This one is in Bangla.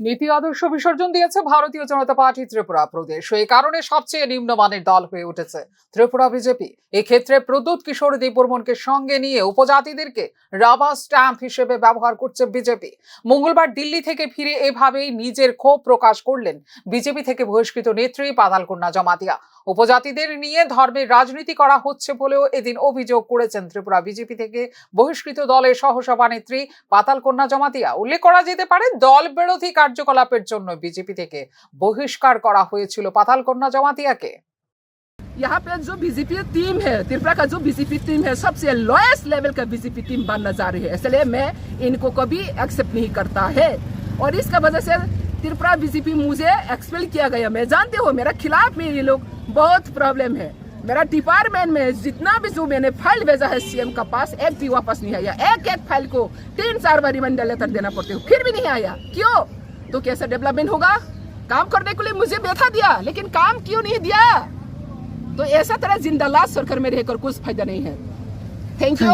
নীতি আদর্শ বিসর্জন দিয়েছে ভারতীয় জনতা পার্টি ত্রিপুরা প্রদেশ। এই কারণে সবচেয়ে নিম্নমানের দল হয়ে উঠেছে ত্রিপুরা বিজেপি। এক্ষেত্রে প্রদ্যুৎ কিশোর দেববর্মনকে সঙ্গে নিয়ে উপজাতিদেরকে রাবার স্ট্যাম্প হিসেবে ব্যবহার করছে বিজেপি। মঙ্গলবার দিল্লি থেকে ফিরে এভাবেই নিজের ক্ষোভ প্রকাশ করলেন বিজেপি থেকে বহিষ্কৃত নেত্রী পাতালকন্যা জমাতিয়া। উপজাতিদের নিয়ে ধর্মের রাজনীতি করা হচ্ছে বলেও এদিন অভিযোগ করেছেন ত্রিপুরা বিজেপি থেকে বহিষ্কৃত দলের সহসভানেত্রী পাতালকন্যা জমাতিয়া উল্লেখ করা যেতে পারে দল বিরোধী কার্যকলাপের জন্য বিজেপি থেকে বহিষ্কার করা হয়েছিল পাতালকন্যা জমাতিয়াকে यहाँ पे जो बीजेपी टीम है त्रिपुरा का जो बीजेपी टीम है सबसे लोएस्ट लेवल का बीजेपी टीम बनना जा रही है इसलिए मैं इनको कभी एक्सेप्ट नहीं करता है और इसका वजह से त्रिपुरा बीजेपी मुझे एक्सपेल किया गया। मैं जानती हूँ, मेरा खिलाफ में ये लोग बहुत प्रॉब्लम है। मेरा डिपार्टमेंट में जितना भी जो मैंने फ़ाइल भेजा है सीएम का पास, एक भी वापस नहीं आया। एक एक फ़ाइल को तीन चार बार रिमाइंडर लेटर देना पड़ते हो। फिर भी नहीं आया। क्यों? तो कैसा डेवलपमेंट होगा? काम करने के लिए मुझे बैठा दिया, लेकिन काम क्यों नहीं दिया? तो ऐसा तरह ज़िंदा लाश सरकार में रहकर कुछ फ़ायदा नहीं है। Thank you